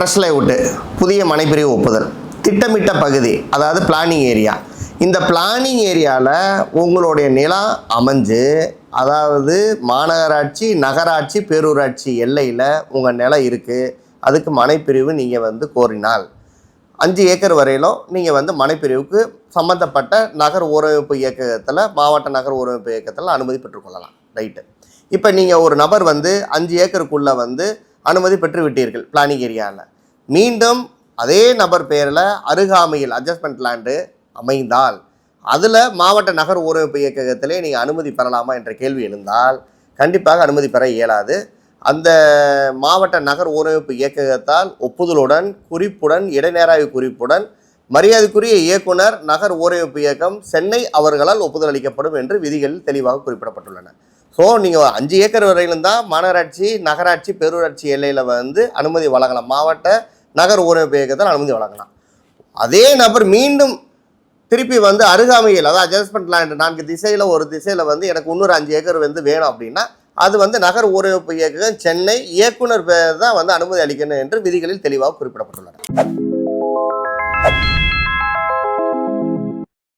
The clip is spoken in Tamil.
ஃப்ரெஷ் லைவுட்டு புதிய மனைப்பிரிவு ஒப்புதல். திட்டமிட்ட பகுதி அதாவது பிளானிங் ஏரியா இந்த பிளானிங் ஏரியாவில் உங்களுடைய நிலம் அமைஞ்சு அதாவது மாநகராட்சி நகராட்சி பேரூராட்சி எல்லையில் உங்கள் நிலம் இருக்குது அதுக்கு மனைப்பிரிவு நீங்கள் வந்து கோரினால். அஞ்சு ஏக்கர் வரையிலும் நீங்கள் வந்து மனைப்பிரிவுக்கு சம்மந்தப்பட்ட நகர் ஊரமைப்பு இயக்கத்தில் மாவட்ட நகர் ஊரமைப்பு இயக்கத்தில் அனுமதி பெற்றுக்கொள்ளலாம். ரைட்டு இப்போ நீங்கள் ஒரு நபர் வந்து அஞ்சு ஏக்கருக்குள்ளே வந்து அனுமதி பெற்று விட்டீர்கள் பிளானிங் ஏரியாவில் மீண்டும் அதே நபர் பெயரில் அருகாமையில் அட்ஜஸ்ட்மெண்ட் லேண்டு அமைந்தால் அதில் மாவட்ட நகர் ஊரமைப்பு இயக்ககத்திலே நீங்கள் அனுமதி பெறலாமா என்ற கேள்வி எழுந்தால் கண்டிப்பாக அனுமதி பெற இயலாது. அந்த மாவட்ட நகர் ஊரமைப்பு இயக்ககத்தால் ஒப்புதலுடன் குறிப்புடன் இடைநேராய்வு குறிப்புடன் மரியாதைக்குரிய இயக்குனர் நகர் ஊரமைப்பு இயக்கம் சென்னை அவர்களால் ஒப்புதல் அளிக்கப்படும் என்று விதிகள் தெளிவாக குறிப்பிடப்பட்டுள்ளன. ஸோ நீங்கள் அஞ்சு ஏக்கர் வரையிலும் தான் மாநகராட்சி நகராட்சி பேரூராட்சி எல்லையில் வந்து அனுமதி வழங்கலாம். மாவட்ட நகர் ஊரமைப்பு இயக்கத்தில் அனுமதி வழங்கலாம் அதே நபர் மீண்டும் திருப்பி வந்து அருகாமையில் அதாவது அட்ஜஸ்ட்மெண்ட் லேண்ட் நான்கு திசையில் ஒரு திசையில் வந்து எனக்கு இன்னொரு அஞ்சு ஏக்கர் வந்து வேணும் அப்படின்னா அது வந்து நகர் ஊரமைப்பு இயக்கம் சென்னை இயக்குனர் பேர் தான் வந்து அனுமதி அளிக்கணும் என்று விதிகளில் தெளிவாக குறிப்பிடப்பட்டுள்ளன